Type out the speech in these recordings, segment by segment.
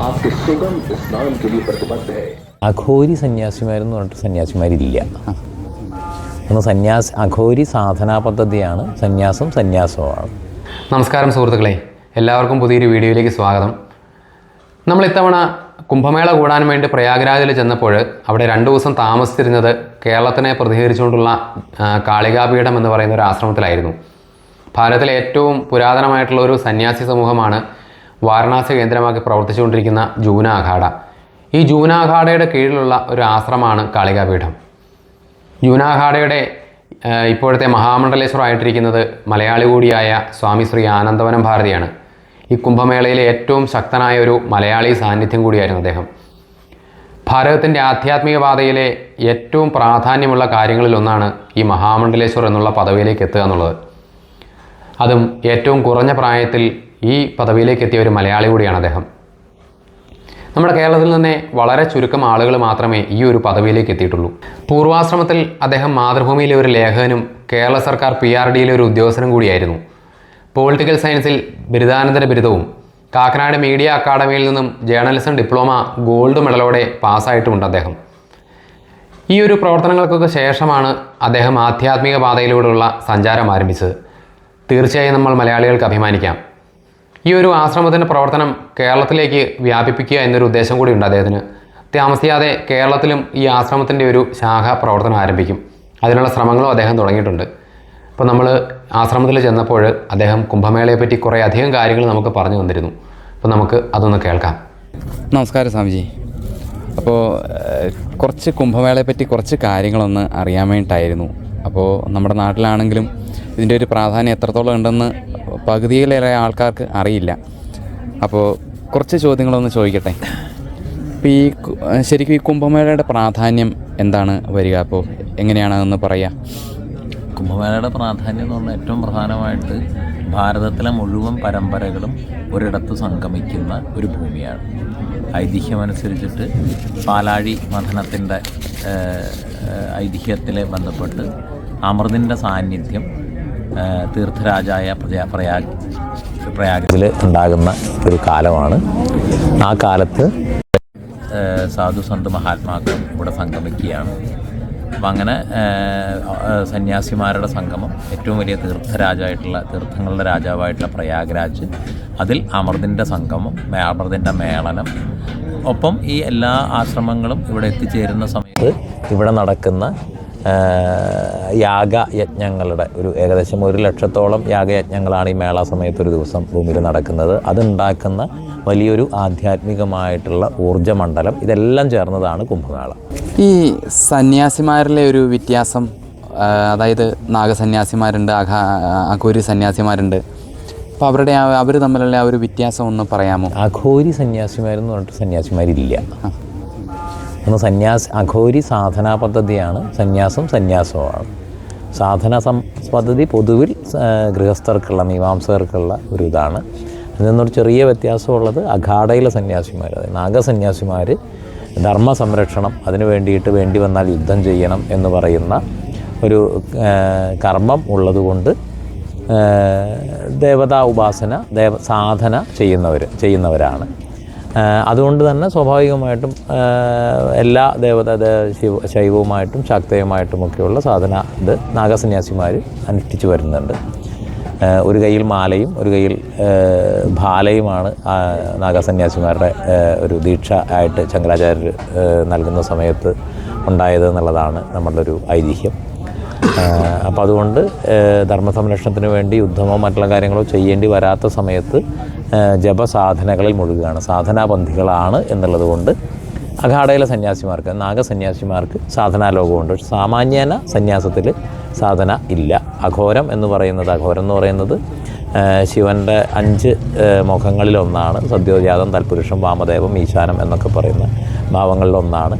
आपके सुगम स्नान के लिए प्रतिबद्ध है അഘോരി സന്യാസിമാരെന്ന് പറഞ്ഞിട്ട് സന്യാസിമാരില്ല ഒന്ന് സന്യാസ് അഘോരി സാധനാ പദ്ധതിയാണ് സന്യാസം സന്യാസമാണ് നമസ്കാരം സുഹൃത്തുക്കളെ എല്ലാവർക്കും പുതിയൊരു വീഡിയോയിലേക്ക് സ്വാഗതം നമ്മൾ ഇത്തവണ കുംഭമേള കൂടാൻ വേണ്ടി പ്രയാഗ്രാജിൽ ചെന്നപ്പോൾ അവിടെ രണ്ട് ദിവസം താമസിച്ചിരുന്നത് കേരളത്തിനെ പ്രതിനിധീകരിച്ചുകൊണ്ടുള്ള ആ, കാളികാപീഠം എന്ന് പറയുന്ന ഒരു ആശ്രമത്തിലായിരുന്നു ഭാരതത്തിലെ ഏറ്റവും പുരാതനമായിട്ടുള്ള ഒരു സന്യാസി സമൂഹമാണ് വാരണാസി കേന്ദ്രമാക്കി പ്രവർത്തിച്ചുകൊണ്ടിരിക്കുന്ന ജൂന അഖാഡ ഈ ജൂന അഖാഡയുടെ കീഴിലുള്ള ഒരു ആശ്രമമാണ് കാളികാപീഠം. ജൂനാഘാടയുടെ അഖാഡയുടെ ഇപ്പോഴത്തെ മഹാമണ്ഡലേശ്വരമായിട്ടിരിക്കുന്നത് മലയാളി കൂടിയായ സ്വാമി ശ്രീ ആനന്ദവനം ഭാരതിയാണ്. ഈ കുംഭമേളയിലെ ഏറ്റവും ശക്തനായ ഒരു മലയാളി സാന്നിധ്യം കൂടിയായിരുന്നു അദ്ദേഹം. ഭാരതത്തിന്റെ ആധ്യാത്മിക പാതയിലെ ഏറ്റവും പ്രാധാന്യമുള്ള കാര്യങ്ങളിലൊന്നാണ് ഈ മഹാമണ്ഡലേശ്വർ എന്നുള്ള പദവിയിലേക്ക് എത്തുക എന്നുള്ളത്. അതും ഏറ്റവും കുറഞ്ഞ പ്രായത്തിൽ ഈ പദവിയിലേക്ക് എത്തിയ ഒരു മലയാളി കൂടിയാണ് അദ്ദേഹം. നമ്മുടെ കേരളത്തിൽ തന്നെ വളരെ ചുരുക്കം ആളുകൾ മാത്രമേ ഈ ഒരു പദവിയിലേക്ക് എത്തിയിട്ടുള്ളൂ പൂർവാശ്രമത്തിൽ അദ്ദേഹം മാതൃഭൂമിയിലെ ഒരു ലേഖകനും കേരള സർക്കാർ പി ആർ ഡിയിലെ ഒരു ഉദ്യോഗസ്ഥനും കൂടിയായിരുന്നു. പൊളിറ്റിക്കൽ സയൻസിൽ ബിരുദാനന്തര ബിരുദവും കാക്കനാട് മീഡിയ അക്കാദമിയിൽ നിന്നും ജേർണലിസം ഡിപ്ലോമ ഗോൾഡ് മെഡലോടെ പാസ്സായിട്ടുമുണ്ട് അദ്ദേഹം. ഈ ഒരു പ്രവർത്തനങ്ങൾക്കൊക്കെ ശേഷമാണ് അദ്ദേഹം ആധ്യാത്മിക പാതയിലൂടെയുള്ള സഞ്ചാരം ആരംഭിച്ചത്. തീർച്ചയായും നമ്മൾ മലയാളികൾക്ക് അഭിമാനിക്കാം. ഈ ഒരു ആശ്രമത്തിന്റെ പ്രവർത്തനം കേരളത്തിലേക്ക് വ്യാപിപ്പിക്കുക എന്നൊരു ഉദ്ദേശം കൂടി ഉണ്ട് അദ്ദേഹത്തിന്. താമസിയാതെ കേരളത്തിലും ഈ ആശ്രമത്തിന്റെ ഒരു ശാഖ പ്രവർത്തനം ആരംഭിക്കും. അതിനുള്ള ശ്രമങ്ങളും അദ്ദേഹം തുടങ്ങിയിട്ടുണ്ട്. അപ്പോൾ നമ്മൾ ആശ്രമത്തിൽ ചെന്നപ്പോൾ അദ്ദേഹം കുംഭമേളയെപ്പറ്റി കുറേ അധികം കാര്യങ്ങൾ നമുക്ക് പറഞ്ഞു തന്നിരുന്നു. അപ്പോൾ നമുക്ക് അതൊന്ന് കേൾക്കാം. നമസ്കാരം സ്വാമിജി. അപ്പോൾ കുറച്ച് കുംഭമേളയെപ്പറ്റി കുറച്ച് കാര്യങ്ങളൊന്ന് അറിയാൻ വേണ്ടിയിട്ടായിരുന്നു. അപ്പോൾ നമ്മുടെ നാട്ടിലാണെങ്കിലും ഇതിന്റെ ഒരു പ്രാധാന്യം എത്രത്തോളം ഉണ്ടെന്ന് പകുതിയിലേറെ ആൾക്കാർക്ക് അറിയില്ല. അപ്പോൾ കുറച്ച് ചോദ്യങ്ങളൊന്ന് ചോദിക്കട്ടെ? ഇപ്പോൾ ഈ ശരിക്കും ഈ കുംഭമേളയുടെ പ്രാധാന്യം എന്താണ് വരിക? അപ്പോൾ എങ്ങനെയാണെന്ന് പറയുക കുംഭമേളയുടെ പ്രാധാന്യം എന്ന് പറഞ്ഞാൽ ഏറ്റവും പ്രധാനമായിട്ട് ഭാരതത്തിലെ മുഴുവൻ പരമ്പരകളും ഒരിടത്ത് സംഗമിക്കുന്ന ഒരു ഭൂമിയാണ്. ഐതിഹ്യമനുസരിച്ചിട്ട് പാലാഴി മഥനത്തിന്റെ ഐതിഹ്യത്തിലെ ബന്ധപ്പെട്ട് അമൃതിന്റെ സാന്നിധ്യം തീർത്ഥരാജായ പ്രജാ പ്രയാഗ് പ്രയാഗത്തിൽ ഉണ്ടാകുന്ന ഒരു കാലമാണ്. ആ കാലത്ത് സാധു സന്ത് മഹാത്മാക്കൾ ഇവിടെ സംഗമിക്കുകയാണ്. അപ്പം അങ്ങനെ സന്യാസിമാരുടെ സംഗമം ഏറ്റവും വലിയ തീർത്ഥരാജായിട്ടുള്ള തീർത്ഥങ്ങളുടെ രാജാവായിട്ടുള്ള പ്രയാഗ്രാജ് അതിൽ അമൃതിന്റെ സംഗമം അമൃതിന്റെ മേളനം ഒപ്പം ഈ എല്ലാ ആശ്രമങ്ങളും ഇവിടെ എത്തിച്ചേരുന്ന സമയത്ത് ഇവിടെ നടക്കുന്ന യാഗ യജ്ഞങ്ങളുടെ ഒരു ഏകദേശം ഒരു ലക്ഷത്തോളം യാഗയജ്ഞങ്ങളാണ് ഈ മേള സമയത്ത് ഒരു ദിവസം ഭൂമിയിൽ നടക്കുന്നത്. അതുണ്ടാക്കുന്ന വലിയൊരു ആധ്യാത്മികമായിട്ടുള്ള ഊർജമണ്ഡലം ഇതെല്ലാം ചേർന്നതാണ് കുംഭമേള. ഈ സന്യാസിമാരിലെ ഒരു വ്യത്യാസം അതായത് നാഗസന്യാസിമാരുണ്ട് അഘ അഘോരി സന്യാസിമാരുണ്ട് അപ്പോൾ അവരുടെ ആ അവർ തമ്മിലുള്ള ആ ഒരു വ്യത്യാസം ഒന്ന് പറയാമോ? അഘോരി സന്യാസിമാരെന്ന് പറഞ്ഞിട്ട് സന്യാസിമാരില്ല. ഒന്ന് സന്യാസ് അഘോരി സാധനാ പദ്ധതിയാണ് സന്യാസം സന്യാസമാണ്. സാധന സം പദ്ധതി പൊതുവിൽ ഗൃഹസ്ഥർക്കുള്ള മീമാംസകർക്കുള്ള ഒരു ഇതാണ്. അതിൽ നിന്നൊരു ചെറിയ വ്യത്യാസമുള്ളത് അഖാഡയിലെ സന്യാസിമാർ അതായത് നാഗസന്യാസിമാർ ധർമ്മ സംരക്ഷണം അതിനു വേണ്ടിയിട്ട് വേണ്ടി വന്നാൽ യുദ്ധം ചെയ്യണം എന്ന് പറയുന്ന ഒരു കർമ്മം ഉള്ളതുകൊണ്ട് ദേവതാ ഉപാസന ദേവ സാധന ചെയ്യുന്നവർ ചെയ്യുന്നവരാണ്. അതുകൊണ്ട് തന്നെ സ്വാഭാവികമായിട്ടും എല്ലാ ദേവത ശിവ ശൈവവുമായിട്ടും ശാക്തയുമായിട്ടുമൊക്കെയുള്ള സാധന ഇത് നാഗസന്യാസിമാർ അനുഷ്ഠിച്ചു വരുന്നുണ്ട്. ഒരു കയ്യിൽ മാലയും ഒരു കയ്യിൽ ഭാലയുമാണ് നാഗസന്യാസിമാരുടെ ഒരു ദീക്ഷ ആയിട്ട് ശങ്കരാചാര്യർ നൽകുന്ന സമയത്ത് ഉണ്ടായത് എന്നുള്ളതാണ് നമ്മളുടെ ഒരു ഐതിഹ്യം. അപ്പോൾ അതുകൊണ്ട് ധർമ്മസംരക്ഷണത്തിന് വേണ്ടി യുദ്ധമോ മറ്റുള്ള കാര്യങ്ങളോ ചെയ്യേണ്ടി വരാത്ത സമയത്ത് ജപസാധനകളിൽ മുഴുകുകയാണ്. സാധനാബന്ധികളാണ് എന്നുള്ളത് കൊണ്ട് അഖാഡയിലെ സന്യാസിമാർക്ക് നാഗസന്യാസിമാർക്ക് സാധനാലോകമുണ്ട് പക്ഷെ സാമാന്യേന സന്യാസത്തിൽ സാധന ഇല്ല. അഘോരം എന്ന് പറയുന്നത് അഘോരം എന്ന് പറയുന്നത് ശിവന്റെ അഞ്ച് മുഖങ്ങളിലൊന്നാണ്. സദ്യോജാതം തൽപുരുഷം വാമദേവം ഈശാനം എന്നൊക്കെ പറയുന്ന ഭാവങ്ങളിലൊന്നാണ്.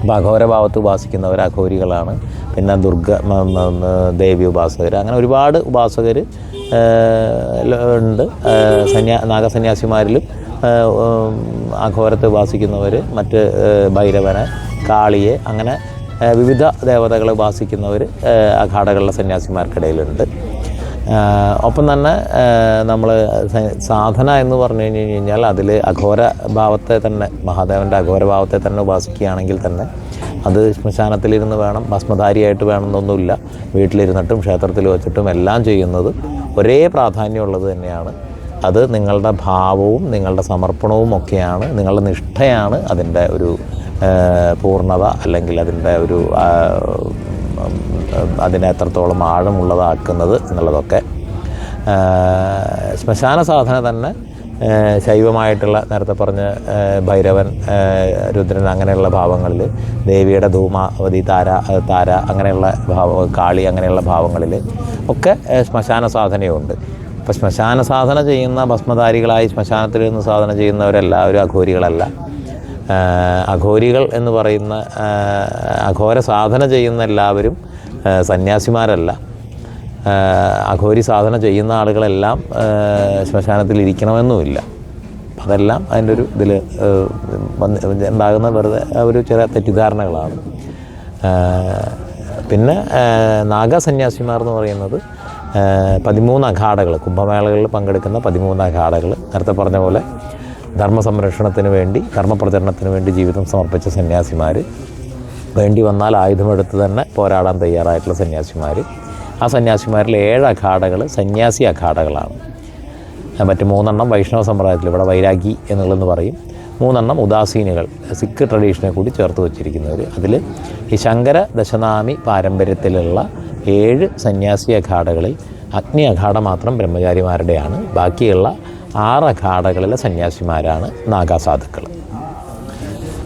അപ്പോൾ അഘോരഭാവത്ത് ഉപാസിക്കുന്നവർ അഘോരികളാണ്. പിന്നെ ദുർഗ ദേവി ഉപാസകർ. അങ്ങനെ ഒരുപാട് ഉപാസകർ ഉണ്ട്. സന്യാ നാഗസന്യാസിമാരിലും അഘോരത്തെ ഉപാസിക്കുന്നവർ മറ്റ് ഭൈരവനെ കാളിയെ അങ്ങനെ വിവിധ ദേവതകളെ ഉപാസിക്കുന്നവർ അഘാടകളിലെ സന്യാസിമാർക്കിടയിലുണ്ട്. ഒപ്പം തന്നെ നമ്മൾ സാധന എന്ന് പറഞ്ഞു കഴിഞ്ഞു കഴിഞ്ഞാൽ അതിൽ അഘോര ഭാവത്തെ തന്നെ മഹാദേവന്റെ അഘോര ഭാവത്തെ തന്നെ ഉപാസിക്കുകയാണെങ്കിൽ തന്നെ അത് ശ്മശാനത്തിലിരുന്ന് വേണം ഭസ്മധാരിയായിട്ട് വേണമെന്നൊന്നുമില്ല. വീട്ടിലിരുന്നിട്ടും ക്ഷേത്രത്തിൽ വെച്ചിട്ടും എല്ലാം ചെയ്യുന്നത് ഒരേ പ്രാധാന്യമുള്ളത് തന്നെയാണ്. അത് നിങ്ങളുടെ ഭാവവും നിങ്ങളുടെ സമർപ്പണവും ഒക്കെയാണ് നിങ്ങളുടെ നിഷ്ഠയാണ് അതിന്റെ ഒരു പൂർണത അല്ലെങ്കിൽ അതിന്റെ ഒരു അതിനെ എത്രത്തോളം ആഴമുള്ളതാക്കുന്നത് എന്നുള്ളതൊക്കെ. ശ്മശാന സാധന തന്നെ ശൈവമായിട്ടുള്ള നേരത്തെ പറഞ്ഞ ഭൈരവൻ രുദ്രൻ അങ്ങനെയുള്ള ഭാവങ്ങളിൽ ദേവിയുടെ ധൂമാവതി താര താര അങ്ങനെയുള്ള ഭാവ കാളി അങ്ങനെയുള്ള ഭാവങ്ങളിൽ ഒക്കെ ശ്മശാന സാധനയുണ്ട്. അപ്പോൾ ശ്മശാന സാധന ചെയ്യുന്ന ഭസ്മധാരികളായി ശ്മശാനത്തിൽ നിന്ന് സാധന ചെയ്യുന്നവരല്ല ചെയ്യുന്നവരെല്ലാവരും അഘോരികളല്ല. അഘോരികൾ എന്ന് പറയുന്ന അഘോര സാധന ചെയ്യുന്ന എല്ലാവരും സന്യാസിമാരല്ല. അഘോരി സാധന ചെയ്യുന്ന ആളുകളെല്ലാം ശ്മശാനത്തിൽ ഇരിക്കണമെന്നുമില്ല. അതെല്ലാം അതിന്റെ ഒരു ഇതിൽ ഉണ്ടാകുന്ന വെറുതെ ഒരു ചില തെറ്റിദ്ധാരണകളാണ്. പിന്നെ നാഗസന്യാസിമാർ എന്ന് പറയുന്നത് പതിമൂന്ന് അഖാടകൾ കുംഭമേളകളിൽ പങ്കെടുക്കുന്ന പതിമൂന്ന് അഖാടകൾ നേരത്തെ പറഞ്ഞ പോലെ ധർമ്മ സംരക്ഷണത്തിന് വേണ്ടി ധർമ്മപ്രചരണത്തിന് വേണ്ടി ജീവിതം സമർപ്പിച്ച സന്യാസിമാർ വേണ്ടി വന്നാൽ ആയുധമെടുത്ത് തന്നെ പോരാടാൻ തയ്യാറായിട്ടുള്ള സന്യാസിമാർ ആ സന്യാസിമാരിൽ ഏഴ് അഖാഡകൾ സന്യാസി അഖാഡകളാണ് ആ, മറ്റ് മൂന്നെണ്ണം വൈഷ്ണവ സമ്പ്രദായത്തിൽ ഇവിടെ വൈരാഗി എന്നുള്ളതെന്ന് പറയും. മൂന്നെണ്ണം ഉദാസീനുകൾ സിഖ് ട്രഡീഷനെ കൂടി ചേർത്ത് വച്ചിരിക്കുന്നവർ അതിൽ ഈ ശങ്കര ദശനാമി പാരമ്പര്യത്തിലുള്ള ഏഴ് സന്യാസി അഖാഡകളിൽ അഗ്നി അഖാഡ മാത്രം ബ്രഹ്മചാരിമാരുടെയാണ്. ബാക്കിയുള്ള ആറ് അഖാഡകളിലെ സന്യാസിമാരാണ് നാഗാസാധുക്കൾ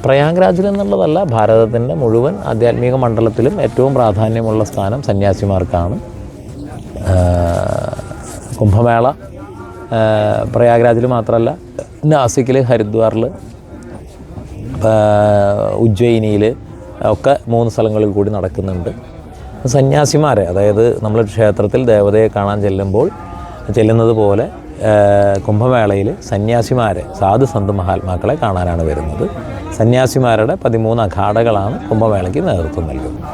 പ്രയാഗ്രാജിൽ എന്നുള്ളതല്ല ഭാരതത്തിന്റെ മുഴുവൻ ആധ്യാത്മിക മണ്ഡലത്തിലും ഏറ്റവും പ്രാധാന്യമുള്ള സ്ഥാനം സന്യാസിമാർക്കാണ്. കുംഭമേള പ്രയാഗ്രാജിൽ മാത്രമല്ല നാസിക്കിൽ ഹരിദ്വാറിൽ ഉജ്ജയിനിയിൽ ഒക്കെ മൂന്ന് സ്ഥലങ്ങളിൽ കൂടി നടക്കുന്നുണ്ട്. സന്യാസിമാരെ അതായത് നമ്മൾ ക്ഷേത്രത്തിൽ ദേവതയെ കാണാൻ ചെല്ലുമ്പോൾ ചെല്ലുന്നത് പോലെ കുംഭമേളയിൽ സന്യാസിമാരെ സാധു സന്ത് മഹാത്മാക്കളെ കാണാനാണ് വരുന്നത്. സന്യാസിമാരുടെ പതിമൂന്ന് അഖാഡകളാണ് കുംഭമേളയ്ക്ക് നേതൃത്വം നൽകുന്നത്.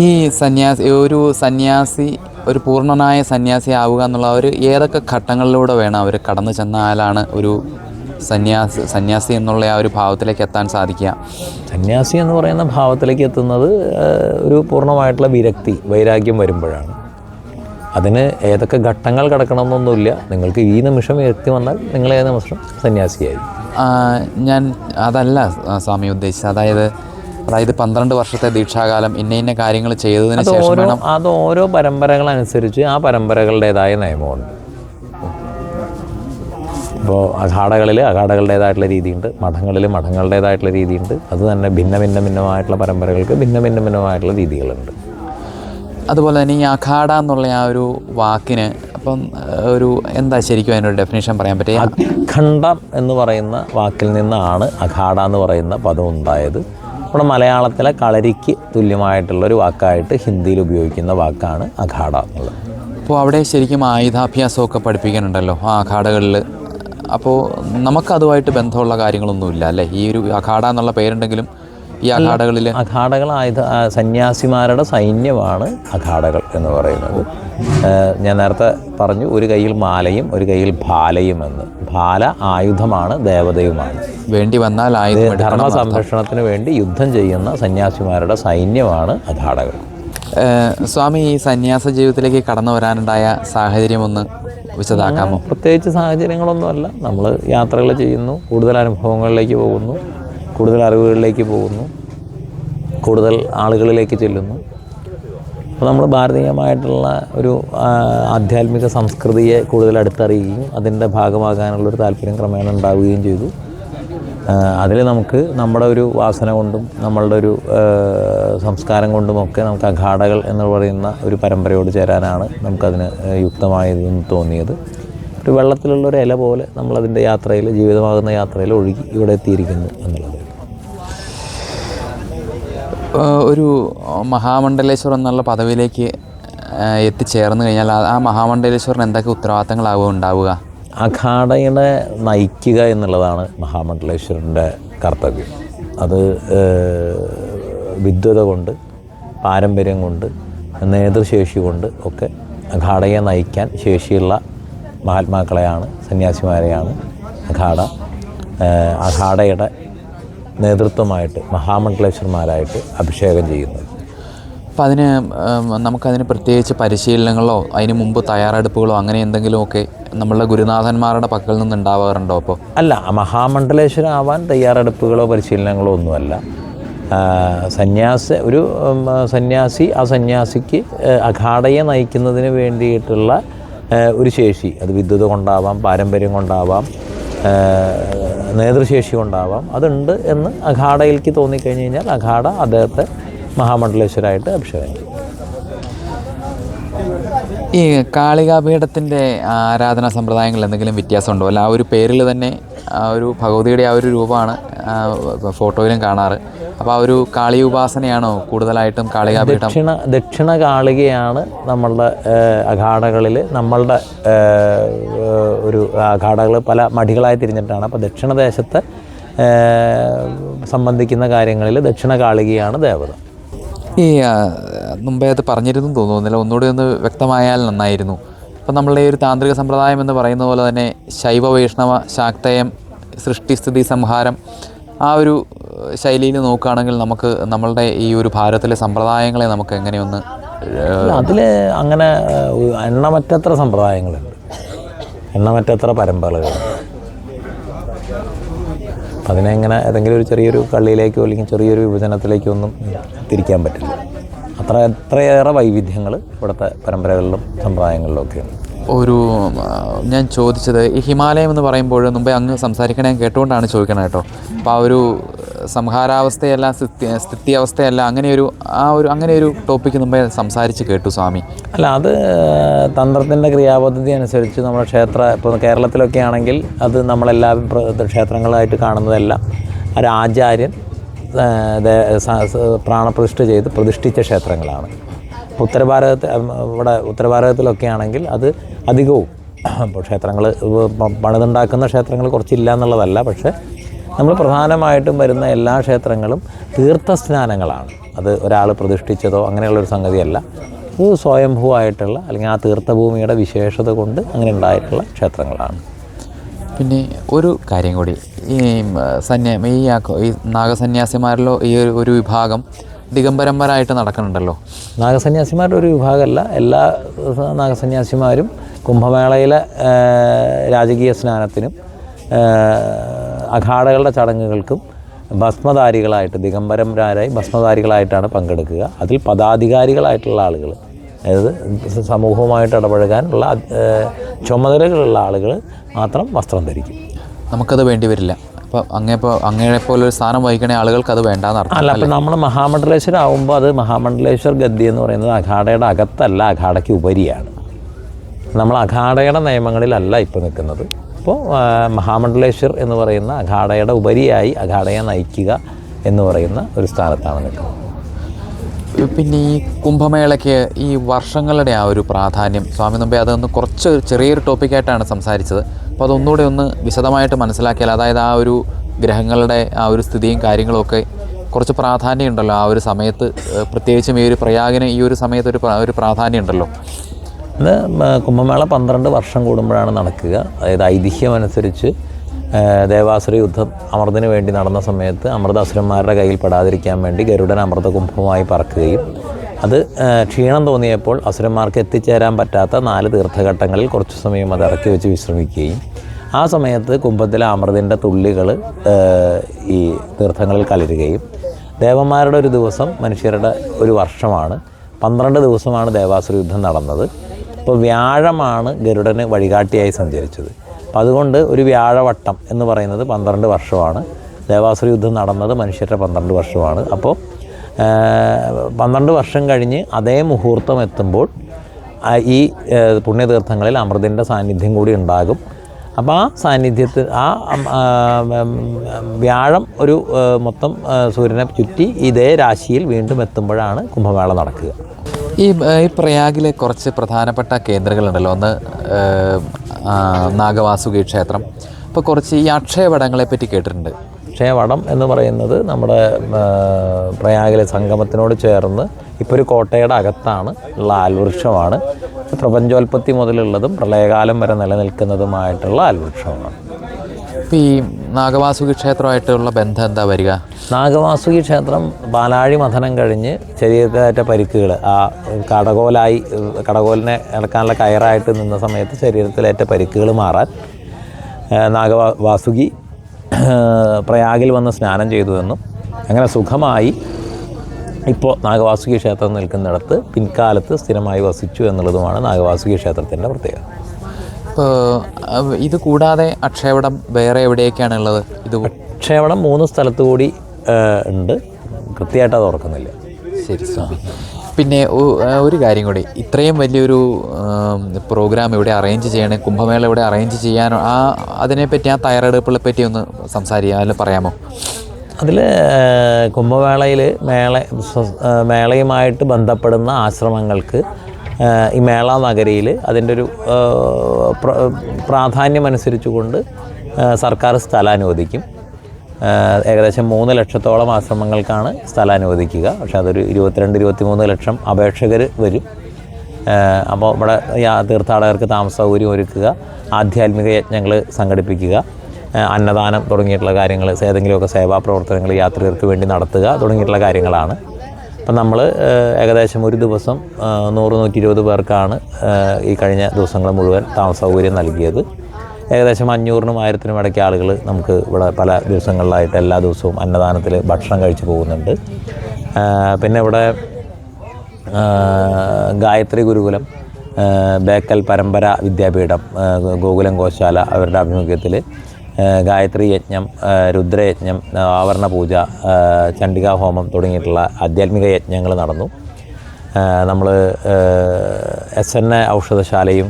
ഈ സന്യാസി ഒരു സന്യാസി ഒരു പൂർണനായ സന്യാസി ആവുക എന്നുള്ള ഒരു ഏതൊക്കെ ഘട്ടങ്ങളിലൂടെ വേണം അവർ കടന്നു ചെന്നാലാണ് ഒരു സന്യാസി സന്യാസി എന്നുള്ള ആ ഒരു ഭാവത്തിലേക്ക് എത്താൻ സാധിക്കുക? സന്യാസി എന്ന് പറയുന്ന ഭാവത്തിലേക്ക് എത്തുന്നത് ഒരു പൂർണമായിട്ടുള്ള വിരക്തി വൈരാഗ്യം വരുമ്പോഴാണ്. അതിന് ഏതൊക്കെ ഘട്ടങ്ങൾ കടക്കണമെന്നൊന്നുമില്ല. നിങ്ങൾക്ക് ഈ നിമിഷം വിരക്തി വന്നാൽ നിങ്ങൾ ഏത് നിമിഷം സന്യാസിയായി ആ, ഞാൻ അതല്ല സ്വാമി ഉദ്ദേശിച്ചത്. അതായത് അതായത് പന്ത്രണ്ട് വർഷത്തെ ദീക്ഷാകാലം ഇന്ന ഇന്ന കാര്യങ്ങൾ ചെയ്തതിന് ശേഷം വേണം അത് ഓരോ പരമ്പരകളനുസരിച്ച് ആ പരമ്പരകളുടേതായ നിയമമുണ്ട്. ഇപ്പോൾ അഖാടകളിൽ അഖാടകളുടേതായിട്ടുള്ള രീതിയുണ്ട് മഠങ്ങളിൽ മഠങ്ങളുടേതായിട്ടുള്ള രീതിയുണ്ട്. അത് തന്നെ ഭിന്ന ഭിന്ന ഭിന്നമായിട്ടുള്ള പരമ്പരകൾക്ക് ഭിന്ന ഭിന്ന ഭിന്നമായിട്ടുള്ള രീതികളുണ്ട്. അതുപോലെ തന്നെ ഈ അഖാഡ എന്നുള്ള ആ ഒരു വാക്കിന് അപ്പം ഒരു എന്താ ശരിക്കും അതിനൊരു ഡെഫിനേഷൻ പറയാൻ പറ്റിയ? അഖണ്ഡം എന്ന് പറയുന്ന വാക്കിൽ നിന്നാണ് അഖാഡ എന്ന് പറയുന്ന പദം ഉണ്ടായത്. നമ്മുടെ മലയാളത്തിലെ കളരിക്ക് തുല്യമായിട്ടുള്ള ഒരു വാക്കായിട്ട് ഹിന്ദിയിൽ ഉപയോഗിക്കുന്ന വാക്കാണ് അഖാഡ എന്നുള്ളത്. അപ്പോൾ അവിടെ ശരിക്കും ആയുധാഭ്യാസമൊക്കെ പഠിപ്പിക്കാനുണ്ടല്ലോ ആ അഖാഡകളിൽ അപ്പോൾ നമുക്കതുമായിട്ട് ബന്ധമുള്ള കാര്യങ്ങളൊന്നുമില്ല അല്ലേ? ഈ ഒരു അഖാഡ എന്നുള്ള പേരുണ്ടെങ്കിലും ഈ അഖാഡകളിൽ? അഖാഡകൾ ആയുധ സന്യാസിമാരുടെ സൈന്യമാണ് അഖാഡകൾ എന്ന് പറയുന്നത്. ഞാൻ നേരത്തെ പറഞ്ഞു ഒരു കയ്യിൽ മാലയും ഒരു കയ്യിൽ ഭാലയും എന്ന്. ഭാല ആയുധമാണ് ദേവതയുമാണ്. വേണ്ടി വന്നാൽ ആയുധം ധർമ്മ സംരക്ഷണത്തിന് വേണ്ടി യുദ്ധം ചെയ്യുന്ന സന്യാസിമാരുടെ സൈന്യമാണ് അഖാഡകൾ. സ്വാമി ഈ സന്യാസ ജീവിതത്തിലേക്ക് കടന്നു വരാനുണ്ടായ സാഹചര്യം ഒന്ന് വിശദാക്കാമോ? പ്രത്യേകിച്ച് സാഹചര്യങ്ങളൊന്നുമല്ല. നമ്മൾ യാത്രകൾ ചെയ്യുന്നു കൂടുതൽ അനുഭവങ്ങളിലേക്ക് പോകുന്നു. കൂടുതൽ അറിവുകളിലേക്ക് പോകുന്നു. കൂടുതൽ ആളുകളിലേക്ക് ചെല്ലുന്നു. അപ്പോൾ നമ്മൾ ഭാരതീയമായിട്ടുള്ള ഒരു ആധ്യാത്മിക സംസ്കൃതിയെ കൂടുതൽ അടുത്തറിയുകയും അതിന്റെ ഭാഗമാകാനുള്ളൊരു താല്പര്യം ക്രമേണ ഉണ്ടാവുകയും ചെയ്തു. അതിൽ നമുക്ക് നമ്മുടെ ഒരു വാസന കൊണ്ടും നമ്മളുടെ ഒരു സംസ്കാരം കൊണ്ടുമൊക്കെ നമുക്ക് അഘാടകൾ എന്ന് പറയുന്ന ഒരു പരമ്പരയോട് ചേരാനാണ് നമുക്കതിന് യുക്തമായതെന്ന് തോന്നിയത്. ഒരു വെള്ളത്തിലുള്ള ഒരു ഇല പോലെ നമ്മളതിന്റെ യാത്രയിൽ ജീവിതമാകുന്ന യാത്രയിൽ ഒഴുകി ഇവിടെ എത്തിയിരിക്കുന്നു എന്നുള്ളത്. ഒരു മഹാമണ്ഡലേശ്വർ എന്നുള്ള പദവിയിലേക്ക് എത്തിച്ചേർന്ന് കഴിഞ്ഞാൽ ആ- മഹാമണ്ഡലേശ്വരന് എന്തൊക്കെ ഉത്തരവാദിത്തങ്ങളാവും ഉണ്ടാവുക? അഖാഡയുടെ നയിക്കുക എന്നുള്ളതാണ് മഹാമണ്ഡലേശ്വരന്റെ കർത്തവ്യം. അത് വിദ്വത കൊണ്ട് പാരമ്പര്യം കൊണ്ട് നേതൃശേഷി കൊണ്ട് ഒക്കെ അഖാഡയെ നയിക്കാൻ ശേഷിയുള്ള മഹാത്മാക്കളെയാണ് സന്യാസിമാരെയാണ് അഖാഡ. അഖാഡയുടെ നേതൃത്വമായിട്ട് മഹാമണ്ഡലേശ്വരന്മാരായിട്ട് അഭിഷേകം ചെയ്യുന്നത്. അപ്പോൾ അതിന് നമുക്കതിന് പ്രത്യേകിച്ച് പരിശീലനങ്ങളോ അതിന് മുമ്പ് തയ്യാറെടുപ്പുകളോ അങ്ങനെ എന്തെങ്കിലുമൊക്കെ നമ്മളുടെ ഗുരുനാഥന്മാരുടെ പക്കൽ നിന്ന് ഉണ്ടാവാറുണ്ടോ അപ്പോൾ അല്ല മഹാമണ്ഡലേശ്വരം ആവാൻ തയ്യാറെടുപ്പുകളോ പരിശീലനങ്ങളോ ഒന്നുമല്ല. സന്യാസ ഒരു സന്യാസി ആ സന്യാസിക്ക് അഖാടയെ നയിക്കുന്നതിന് വേണ്ടിയിട്ടുള്ള ഒരു ശേഷി. അത് വിദ്യുത് കൊണ്ടാവാം പാരമ്പര്യം കൊണ്ടാവാം നേതൃശേഷി ഉണ്ടാവാം. അതുണ്ട് എന്ന് അഖാഡയിലേക്ക് തോന്നിക്കഴിഞ്ഞ് കഴിഞ്ഞാൽ അഖാഡ അദ്ദേഹത്തെ മഹാമണ്ഡലേശ്വരായിട്ട് അഭിഷേകം ചെയ്യും. ഈ കാളികാപീഠത്തിന്റെ ആരാധനാ സമ്പ്രദായങ്ങളിൽ എന്തെങ്കിലും വ്യത്യാസമുണ്ടോ? അല്ല ആ ഒരു പേരിൽ തന്നെ ആ ഒരു ഭഗവതിയുടെ ആ ഒരു രൂപമാണ് ഫോട്ടോയിലും കാണാറ്. അപ്പോൾ ആ ഒരു കാളി ഉപാസനയാണോ കൂടുതലായിട്ടും കാളികാപീഠം? ദക്ഷിണ ദക്ഷിണ കാളികയാണ് നമ്മളുടെ അഖാടകളിൽ നമ്മളുടെ ഒരു അഖാടകൾ പല മടികളായി തിരിഞ്ഞിട്ടാണ്. അപ്പോൾ ദക്ഷിണദേശത്തെ സംബന്ധിക്കുന്ന കാര്യങ്ങളിൽ ദക്ഷിണ കാളികയാണ് ദേവത. ഈ മുമ്പേ അത് പറഞ്ഞിരുന്നു തോന്നുന്നില്ല ഒന്നുകൂടി ഒന്ന് വ്യക്തമായാൽ നന്നായിരുന്നു. അപ്പം നമ്മളുടെ ഈ ഒരു താന്ത്രിക സമ്പ്രദായം എന്ന് പറയുന്ന പോലെ തന്നെ ശൈവ വൈഷ്ണവ ശാക്തയം സൃഷ്ടിസ്ഥിതി സംഹാരം ആ ഒരു ശൈലിയിൽ നോക്കുകയാണെങ്കിൽ നമുക്ക് നമ്മളുടെ ഈ ഒരു ഭാരതത്തിലെ സമ്പ്രദായങ്ങളെ നമുക്ക് എങ്ങനെയൊന്ന് അതിൽ അങ്ങനെ എണ്ണമറ്റത്ര സമ്പ്രദായങ്ങളുണ്ട്. എണ്ണമറ്റത്ര പരമ്പരകളുണ്ട് അതിനെങ്ങനെ ഏതെങ്കിലും ഒരു ചെറിയൊരു കള്ളിയിലേക്കോ അല്ലെങ്കിൽ ചെറിയൊരു വിഭജനത്തിലേക്കോ ഒന്നും തിരിക്കാൻ പറ്റില്ല. അത്ര എത്രയേറെ വൈവിധ്യങ്ങൾ ഇവിടുത്തെ പരമ്പരകളിലും സമ്പ്രദായങ്ങളിലും ഒക്കെയുണ്ട്. ഒരു ഞാൻ ചോദിച്ചത് ഈ ഹിമാലയം എന്ന് പറയുമ്പോൾ മുമ്പേ അങ്ങ് സംസാരിക്കണേ ഞാൻ കേട്ടുകൊണ്ടാണ് ചോദിക്കണത് കേട്ടോ. അപ്പോൾ ആ ഒരു സംഹാരാവസ്ഥയല്ല സ്ഥിതി സ്ഥിതിയവസ്ഥയല്ല അങ്ങനെയൊരു ആ ഒരു അങ്ങനെ ഒരു ടോപ്പിക്ക് മുമ്പേ സംസാരിച്ച് കേട്ടു സ്വാമി. അല്ല അത് തന്ത്രത്തിന്റെ ക്രിയാപദ്ധതി അനുസരിച്ച് നമ്മുടെ ക്ഷേത്ര ഇപ്പോൾ കേരളത്തിലൊക്കെ ആണെങ്കിൽ അത് നമ്മളെല്ലാവരും ക്ഷേത്രങ്ങളായിട്ട് കാണുന്നതല്ല ഒരാചാര്യൻ പ്രാണപ്രതിഷ്ഠ ചെയ്ത് പ്രതിഷ്ഠിച്ച ക്ഷേത്രങ്ങളാണ്. ഇപ്പോൾ ഉത്തരഭാരതത്തിൽ ഇവിടെ ഉത്തരഭാരതത്തിലൊക്കെ ആണെങ്കിൽ അത് അധികവും ഇപ്പോൾ ക്ഷേത്രങ്ങൾ പണിതുണ്ടാക്കുന്ന ക്ഷേത്രങ്ങൾ കുറച്ചില്ല എന്നുള്ളതല്ല പക്ഷേ നമ്മൾ പ്രധാനമായിട്ടും വരുന്ന എല്ലാ ക്ഷേത്രങ്ങളും തീർത്ഥസ്നാനങ്ങളാണ്. അത് ഒരാൾ പ്രതിഷ്ഠിച്ചതോ അങ്ങനെയുള്ളൊരു സംഗതിയല്ല. ഇത് സ്വയംഭൂവായിട്ടുള്ള അല്ലെങ്കിൽ ആ തീർത്ഥഭൂമിയുടെ വിശേഷത കൊണ്ട് അങ്ങനെ ഉണ്ടായിട്ടുള്ള ക്ഷേത്രങ്ങളാണ്. പിന്നെ ഒരു കാര്യം കൂടി ഈ സന്യാ ഈ നാഗസന്യാസിമാരിലോ ഈ ഒരു വിഭാഗം ദിഗംബരന്മാരായിട്ട് നടക്കുന്നുണ്ടല്ലോ. നാഗസന്യാസിമാരുടെ ഒരു വിഭാഗമല്ല. എല്ലാ നാഗസന്യാസിമാരും കുംഭമേളയിലെ രാജകീയ സ്നാനത്തിനും അഖാടകളുടെ ചടങ്ങുകൾക്കും ഭസ്മധാരികളായിട്ട് ദിഗംബരന്മാരായി ഭസ്മധാരികളായിട്ടാണ് പങ്കെടുക്കുക. അതിൽ പദാധികാരികളായിട്ടുള്ള ആളുകൾ അതായത് സമൂഹവുമായിട്ട് ഇടപഴകാനുള്ള ചുമതലകളുള്ള ആളുകൾ മാത്രം വസ്ത്രം ധരിക്കും. നമുക്കത് വേണ്ടി വരില്ല. അപ്പോൾ അങ്ങേപ്പോൾ അങ്ങയെ പോലെ ഒരു സ്ഥാനം വഹിക്കണ ആളുകൾക്ക് അത് വേണ്ടാന്ന് അർത്ഥം അല്ല അപ്പോൾ നമ്മൾ മഹാമണ്ഡലേശ്വരം ആവുമ്പോൾ അത് മഹാമണ്ഡലേശ്വർ ഗദ്ദി എന്ന് പറയുന്നത് അഖാഡയുടെ അകത്തല്ല അഖാഡയ്ക്ക് ഉപരിയാണ്. നമ്മൾ അഖാഡയുടെ നിയമങ്ങളിലല്ല ഇപ്പോൾ നിൽക്കുന്നത്. അപ്പോൾ മഹാമണ്ഡലേശ്വർ എന്ന് പറയുന്ന അഖാഡയുടെ ഉപരിയായി അഖാഡയെ നയിക്കുക എന്ന് പറയുന്ന ഒരു സ്ഥാനത്താണ് നിൽക്കുന്നത്. പിന്നെ ഈ കുംഭമേളയ്ക്ക് ഈ വർഷങ്ങളുടെ ആ ഒരു പ്രാധാന്യം സ്വാമി നമ്പി അതൊന്ന് കുറച്ച് ചെറിയൊരു ടോപ്പിക്കായിട്ടാണ് സംസാരിച്ചത്. അപ്പോൾ അതൊന്നുകൂടെ ഒന്ന് വിശദമായിട്ട് മനസ്സിലാക്കിയാൽ അതായത് ആ ഒരു ഗ്രഹങ്ങളുടെ ആ ഒരു സ്ഥിതിയും കാര്യങ്ങളും ഒക്കെ കുറച്ച് പ്രാധാന്യമുണ്ടല്ലോ. ആ ഒരു സമയത്ത് പ്രത്യേകിച്ചും ഈ ഒരു പ്രയാഗിന് ഈ ഒരു സമയത്ത് ഒരു ഒരു പ്രാധാന്യം ഉണ്ടല്ലോ ഇത് കുംഭമേള പന്ത്രണ്ട് വർഷം കൂടുമ്പോഴാണ് നടക്കുക. അതായത് ഐതിഹ്യം അനുസരിച്ച് ആ, ദേവാസുര യുദ്ധം അമൃതിന് വേണ്ടി നടന്ന സമയത്ത് അമൃതാസുരന്മാരുടെ കയ്യിൽ പെടാതിരിക്കാൻ വേണ്ടി ഗരുഡൻ അമൃത കുംഭമായി പറക്കുകയും അത് ക്ഷീണം തോന്നിയപ്പോൾ അസുരന്മാർക്ക് എത്തിച്ചേരാൻ പറ്റാത്ത നാല് തീർത്ഥഘട്ടങ്ങളിൽ കുറച്ച് സമയം അത് ഇറക്കി വെച്ച് വിശ്രമിക്കുകയും ആ സമയത്ത് കുംഭത്തിലെ അമൃതിന്റെ തുള്ളികൾ ഈ തീർത്ഥങ്ങളിൽ കലരുകയും. ദേവന്മാരുടെ ഒരു ദിവസം മനുഷ്യരുടെ ഒരു വർഷമാണ്. പന്ത്രണ്ട് ദിവസമാണ് ദേവാസുര യുദ്ധം നടന്നത്. അപ്പോൾ വ്യാഴമാണ് ഗരുഡന് വഴികാട്ടിയായി സഞ്ചരിച്ചത്. അപ്പോൾ അതുകൊണ്ട് ഒരു വ്യാഴവട്ടം എന്ന് പറയുന്നത് പന്ത്രണ്ട് വർഷമാണ്. ദേവാസുര യുദ്ധം നടന്നത് മനുഷ്യരുടെ പന്ത്രണ്ട് വർഷമാണ്. അപ്പോൾ പന്ത്രണ്ട് വർഷം കഴിഞ്ഞ് അതേ മുഹൂർത്തം എത്തുമ്പോൾ ഈ പുണ്യതീർത്ഥങ്ങളിൽ അമൃതിന്റെ സാന്നിധ്യം കൂടി ഉണ്ടാകും. അപ്പോൾ ആ സാന്നിധ്യത്തിൽ ആ വ്യാഴം ഒരു മൊത്തം സൂര്യനെ ചുറ്റി ഇതേ രാശിയിൽ വീണ്ടും എത്തുമ്പോഴാണ് കുംഭമേള നടക്കുക. ഈ ഈ പ്രയാഗിലെ കുറച്ച് പ്രധാനപ്പെട്ട കേന്ദ്രങ്ങളുണ്ടല്ലോ. ഒന്ന് നാഗവാസുകി ക്ഷേത്രം. അപ്പോൾ കുറച്ച് ഈ അക്ഷയവടങ്ങളെ പറ്റി കേട്ടിട്ടുണ്ട്. അക്ഷയവടം എന്ന് പറയുന്നത് നമ്മുടെ പ്രയാഗിലെ സംഗമത്തിനോട് ചേർന്ന് ഇപ്പോൾ ഒരു കോട്ടയുടെ അകത്താണ് ഉള്ള ആൽവൃക്ഷമാണ്. പ്രപഞ്ചോൽപത്തി മുതലുള്ളതും പ്രളയകാലം വരെ നിലനിൽക്കുന്നതുമായിട്ടുള്ള ആൽവൃക്ഷമാണ്. ഈ നാഗവാസുകി ക്ഷേത്രമായിട്ടുള്ള ബന്ധം എന്താ വരിക? നാഗവാസുകി ക്ഷേത്രം പാലാഴി മഥനം കഴിഞ്ഞ് ശരീരത്തിലേറ്റ പരിക്കുകൾ ആ കടകോലായി കടകോലിനെ ഇളക്കാനുള്ള കയറായിട്ട് നിന്ന സമയത്ത് ശരീരത്തിലേറ്റ പരിക്കുകൾ മാറാൻ നാഗവാസുകി നാഗവാ വാസുകി പ്രയാഗിൽ വന്ന് സ്നാനം ചെയ്തു എന്നും അങ്ങനെ സുഖമായി ഇപ്പോൾ നാഗവാസുകി ക്ഷേത്രം നിൽക്കുന്നിടത്ത് പിൻകാലത്ത് സ്ഥിരമായി വസിച്ചു എന്നുള്ളതുമാണ് നാഗവാസുകി ക്ഷേത്രത്തിന്റെ പ്രത്യേകത. ഇത് കൂടാതെ അക്ഷയവടം വേറെ എവിടെയൊക്കെയാണ് ഉള്ളത്? ഇത് ക്ഷേവണം മൂന്ന് സ്ഥലത്ത് കൂടി ഉണ്ട്. കൃത്യമായിട്ട് അത് ഓർക്കുന്നില്ല. ശരി സ്വാമി പിന്നെ ഒരു കാര്യം കൂടി. ഇത്രയും വലിയൊരു പ്രോഗ്രാം ഇവിടെ അറേഞ്ച് ചെയ്യണേ കുംഭമേള ഇവിടെ അറേഞ്ച് ചെയ്യാനോ ആ അതിനെപ്പറ്റി ആ തയ്യാറെടുപ്പുകളെ പറ്റി ഒന്ന് സംസാരിക്കാം അതിൽ പറയാമോ? അതിൽ കുംഭമേളയിൽ മേള മേളയുമായിട്ട് ബന്ധപ്പെടുന്ന ആശ്രമങ്ങൾക്ക് ഈ മേള നഗരിയിൽ അതിന്റെ ഒരു പ്രാധാന്യം അനുസരിച്ചുകൊണ്ട് സർക്കാർ സ്ഥലം അനുവദിക്കും ഏകദേശം മൂന്ന് ലക്ഷത്തോളം ആശ്രമങ്ങൾക്കാണ് സ്ഥലം അനുവദിക്കുക പക്ഷേ അതൊരു ഇരുപത്തിരണ്ട് ഇരുപത്തിമൂന്ന് ലക്ഷം അപേക്ഷകർ വരും. അപ്പോൾ ഇവിടെ തീർത്ഥാടകർക്ക് താമസ സൗകര്യം ഒരുക്കുക ആധ്യാത്മിക യജ്ഞങ്ങൾ സംഘടിപ്പിക്കുക അന്നദാനം തുടങ്ങിയിട്ടുള്ള കാര്യങ്ങൾ ഏതെങ്കിലുമൊക്കെ സേവാ പ്രവർത്തനങ്ങൾ യാത്രികർക്ക് വേണ്ടി നടത്തുക തുടങ്ങിയിട്ടുള്ള കാര്യങ്ങളാണ്. അപ്പം നമ്മൾ ഏകദേശം ഒരു ദിവസം നൂറ് നൂറ്റി ഇരുപത് പേർക്കാണ് ഈ കഴിഞ്ഞ ദിവസങ്ങൾ മുഴുവൻ താമസ സൗകര്യം നൽകിയത്. ഏകദേശം അഞ്ഞൂറിനും ആയിരത്തിനും ഇടയ്ക്ക് ആളുകൾ നമുക്ക് ഇവിടെ പല ദിവസങ്ങളിലായിട്ട് എല്ലാ ദിവസവും അന്നദാനത്തിൽ ഭക്ഷണം കഴിച്ചു പോകുന്നുണ്ട്. പിന്നെ ഇവിടെ ഗായത്രി ഗുരുകുലം ബേക്കൽ പരമ്പര വിദ്യാപീഠം ഗോകുലം ഗോശാല അവരുടെ ആഭിമുഖ്യത്തിൽ ഗായത്രി യജ്ഞം രുദ്രയജ്ഞം ആവരണ പൂജ ചണ്ഡികാ ഹോമം തുടങ്ങിയിട്ടുള്ള ആധ്യാത്മിക യജ്ഞങ്ങൾ നടന്നു. നമ്മൾ എസ് എൻ എ ഔഷധശാലയും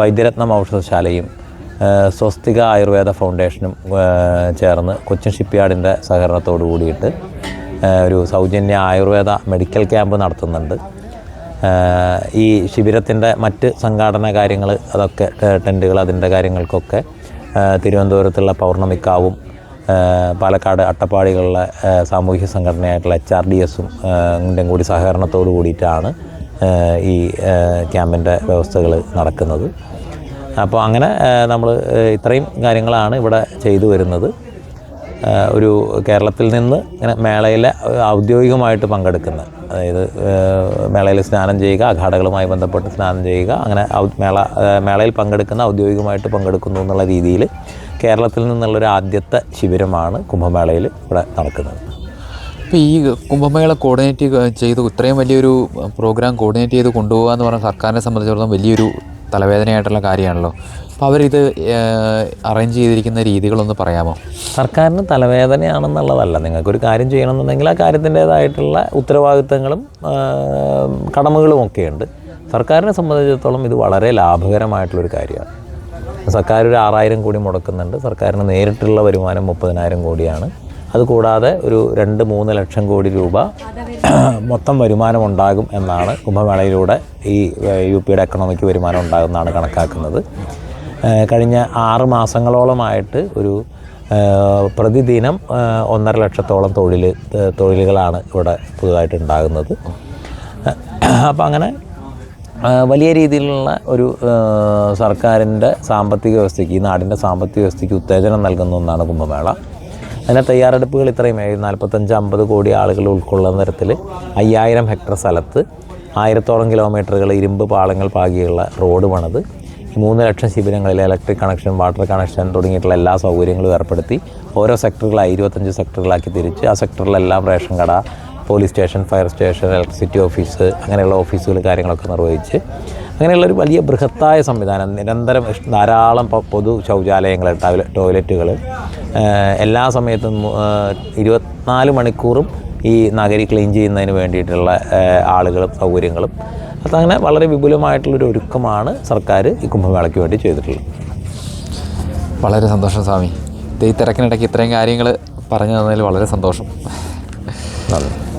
വൈദ്യരത്നം ഔഷധശാലയും സ്വസ്തിക ആയുർവേദ ഫൗണ്ടേഷനും ചേർന്ന് കൊച്ചിൻ ഷിപ്പ്യാർഡിന്റെ സഹകരണത്തോടു കൂടിയിട്ട് ഒരു സൗജന്യ ആയുർവേദ മെഡിക്കൽ ക്യാമ്പ് നടത്തുന്നുണ്ട്. ഈ ശിബിരത്തിന്റെ മറ്റ് സംഘാടന കാര്യങ്ങൾ അതൊക്കെ ടെന്റുകൾ അതിന്റെ കാര്യങ്ങൾക്കൊക്കെ തിരുവനന്തപുരത്തുള്ള പൗർണമിക്കാവും പാലക്കാട് അട്ടപ്പാടികളിലെ സാമൂഹ്യ സംഘടനയായിട്ടുള്ള എച്ച് ആർ ഡി എസും കൂടി സഹകരണത്തോടു കൂടിയിട്ടാണ് ഈ ക്യാമ്പിന്റെ വ്യവസ്ഥകൾ നടക്കുന്നത്. അപ്പോൾ അങ്ങനെ നമ്മൾ ഇത്രയും കാര്യങ്ങളാണ് ഇവിടെ ചെയ്തു വരുന്നത്. ഒരു കേരളത്തിൽ നിന്ന് ഇങ്ങനെ മേളയിൽ ഔദ്യോഗികമായിട്ട് പങ്കെടുക്കുന്ന അതായത് മേളയിൽ സ്നാനം ചെയ്യുക അഘാടകളുമായി ബന്ധപ്പെട്ട് സ്നാനം ചെയ്യുക അങ്ങനെ മേള മേളയിൽ പങ്കെടുക്കുന്ന ഔദ്യോഗികമായിട്ട് പങ്കെടുക്കുന്നു എന്നുള്ള രീതിയിൽ കേരളത്തിൽ നിന്നുള്ളൊരു ആദ്യത്തെ ശിബിരമാണ് കുംഭമേളയിൽ ഇവിടെ നടക്കുന്നത്. ഇപ്പോൾ ഈ കുംഭമേള കോർഡിനേറ്റ് ചെയ്ത് ഇത്രയും വലിയൊരു പ്രോഗ്രാം കോർഡിനേറ്റ് ചെയ്ത് കൊണ്ടുപോകുക എന്ന് പറഞ്ഞാൽ സർക്കാരിനെ സംബന്ധിച്ചിടത്തോളം വലിയൊരു തലവേദനയായിട്ടുള്ള കാര്യമാണല്ലോ. അപ്പോൾ അവരിത് അറേഞ്ച് ചെയ്തിരിക്കുന്ന രീതികളൊന്ന് പറയാമോ? സർക്കാരിന് തലവേദനയാണെന്നുള്ളതല്ല. നിങ്ങൾക്കൊരു കാര്യം ചെയ്യണമെന്നുണ്ടെങ്കിൽ ആ കാര്യത്തിന്റേതായിട്ടുള്ള ഉത്തരവാദിത്തങ്ങളും കടമകളും ഒക്കെയുണ്ട്. സർക്കാരിനെ സംബന്ധിച്ചിടത്തോളം ഇത് വളരെ ലാഭകരമായിട്ടുള്ളൊരു കാര്യമാണ്. സർക്കാർ ഒരു ആറായിരം കോടി മുടക്കുന്നുണ്ട്. സർക്കാരിന് നേരിട്ടുള്ള വരുമാനം മുപ്പതിനായിരം കോടിയാണ്. അതുകൂടാതെ ഒരു രണ്ട് മൂന്ന് ലക്ഷം കോടി രൂപ മൊത്തം വരുമാനം ഉണ്ടാകും എന്നാണ് കുംഭമേളയിലൂടെ ഈ യു പിയുടെ എക്കണോമിക്ക് വരുമാനം ഉണ്ടാകുമെന്നാണ് കണക്കാക്കുന്നത്. കഴിഞ്ഞ ആറ് മാസങ്ങളോളമായിട്ട് ഒരു പ്രതിദിനം ഒന്നര ലക്ഷത്തോളം തൊഴിൽ തൊഴിലുകളാണ് ഇവിടെ പുതുതായിട്ട് ഉണ്ടാകുന്നത്. അപ്പോൾ അങ്ങനെ വലിയ രീതിയിലുള്ള ഒരു സർക്കാരിന്റെ സാമ്പത്തിക വ്യവസ്ഥയ്ക്ക് ഈ നാടിന്റെ സാമ്പത്തിക വ്യവസ്ഥയ്ക്ക് ഉത്തേജനം നൽകുന്ന ഒന്നാണ് കുംഭമേള. അതിന്റെ തയ്യാറെടുപ്പുകൾ ഇത്രയും നാൽപ്പത്തഞ്ച് അമ്പത് കോടി ആളുകൾ ഉൾക്കൊള്ളുന്ന തരത്തിൽ അയ്യായിരം ഹെക്ടർ സ്ഥലത്ത് ആയിരത്തോളം കിലോമീറ്ററുകൾ ഇരുമ്പ് പാളങ്ങൾ പാകിയുള്ള റോഡ് പണിത്. മൂന്ന് ലക്ഷം ശിബിരങ്ങളിൽ ഇലക്ട്രിക് കണക്ഷൻ വാട്ടർ കണക്ഷൻ തുടങ്ങിയിട്ടുള്ള എല്ലാ സൗകര്യങ്ങളും ഏർപ്പെടുത്തി. ഓരോ സെക്ടറുകളായി ഇരുപത്തഞ്ച് സെക്ടറുകളാക്കി തിരിച്ച്. ആ സെക്ടറിലെല്ലാം റേഷൻ കട police station fire station electricity office അങ്ങനെയുള്ള ഓഫീസുകൾ കാര്യങ്ങളൊക്കെ നിർവഹിച്ച്. അങ്ങനെയുള്ളൊരു വലിയ ബൃഹത്തായ സംവിധാനം. നിരന്തരം ധാരാളം പൊതു ശൗചാലയങ്ങൾ ടോയ്ലറ്റുകൾ എല്ലാ സമയത്തും ഇരുപത്തിനാല് മണിക്കൂറും ഈ നഗരി ക്ലീൻ ചെയ്യുന്നതിന് വേണ്ടിയിട്ടുള്ള ആളുകളും സൗകര്യങ്ങളും. അതങ്ങനെ വളരെ വിപുലമായിട്ടുള്ളൊരു ഒരുക്കമാണ് സർക്കാർ ഈ കുംഭമേളയ്ക്ക് വേണ്ടി ചെയ്തിട്ടുള്ളത്. വളരെ സന്തോഷം സ്വാമി. ഈ തിരക്കിനിടയ്ക്ക് ഇത്രയും കാര്യങ്ങൾ പറഞ്ഞു തന്നതിൽ വളരെ സന്തോഷം. നന്ദി.